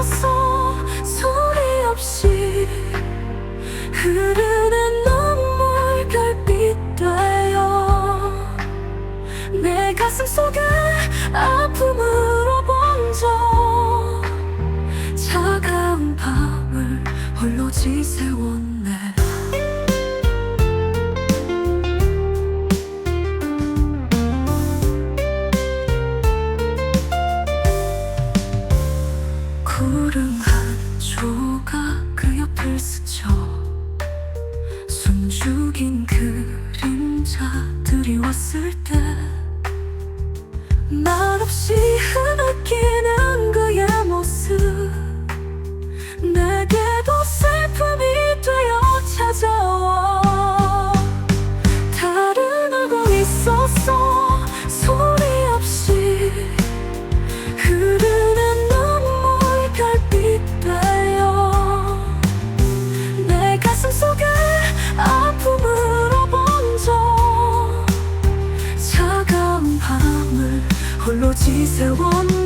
멈춰서 소리 없이 흐르는 눈물 별빛 되어 내 가슴 속에 아픔으로 번져 차가운 밤을 홀로 지새웠네. 봤을 때 말없이 흐느끼는 그의 모습. 내 오로지 세원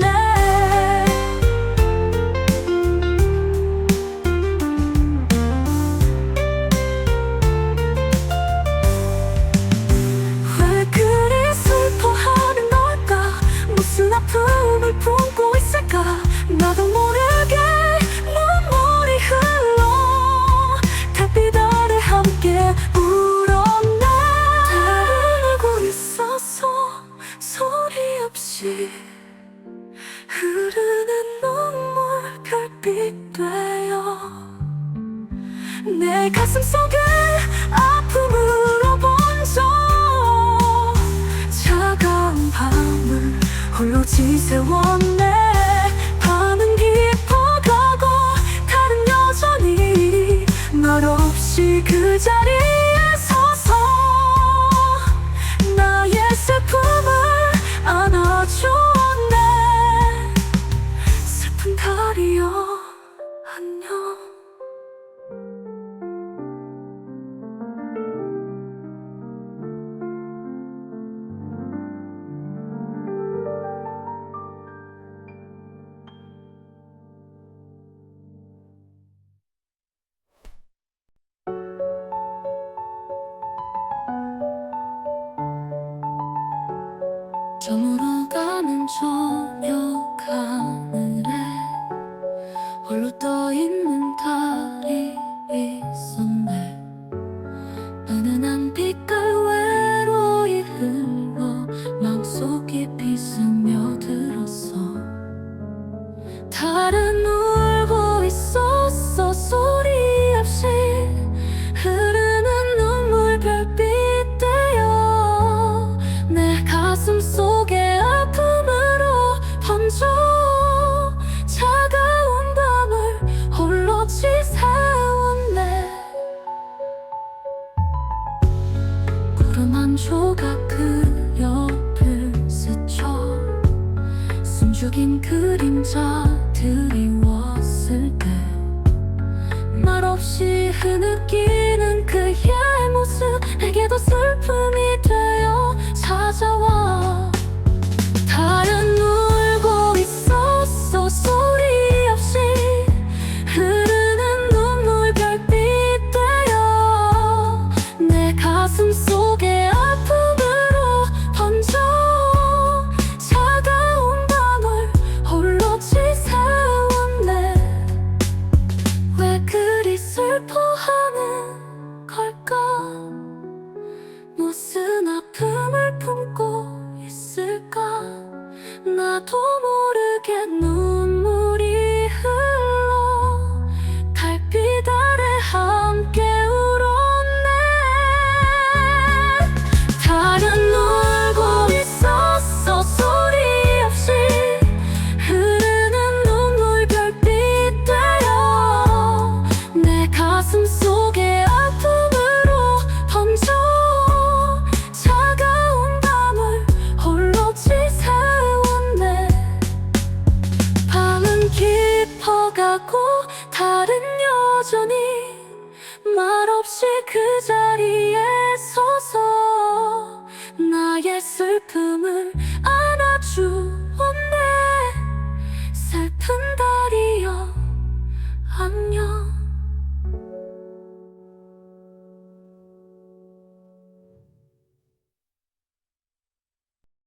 없이 흐르는 눈물 별빛 되어 내 가슴 속에 아픔으로 번져 차가운 밤을 홀로 지새웠네. 밤은 깊어가고 다른 여전히 널 없이 그 자리 떠있는 달이 있어. 숨죽인 그림자 들이 웠을 때 말없이 흐느끼는 그의 모습. 途 말 없이 그 자리에 서서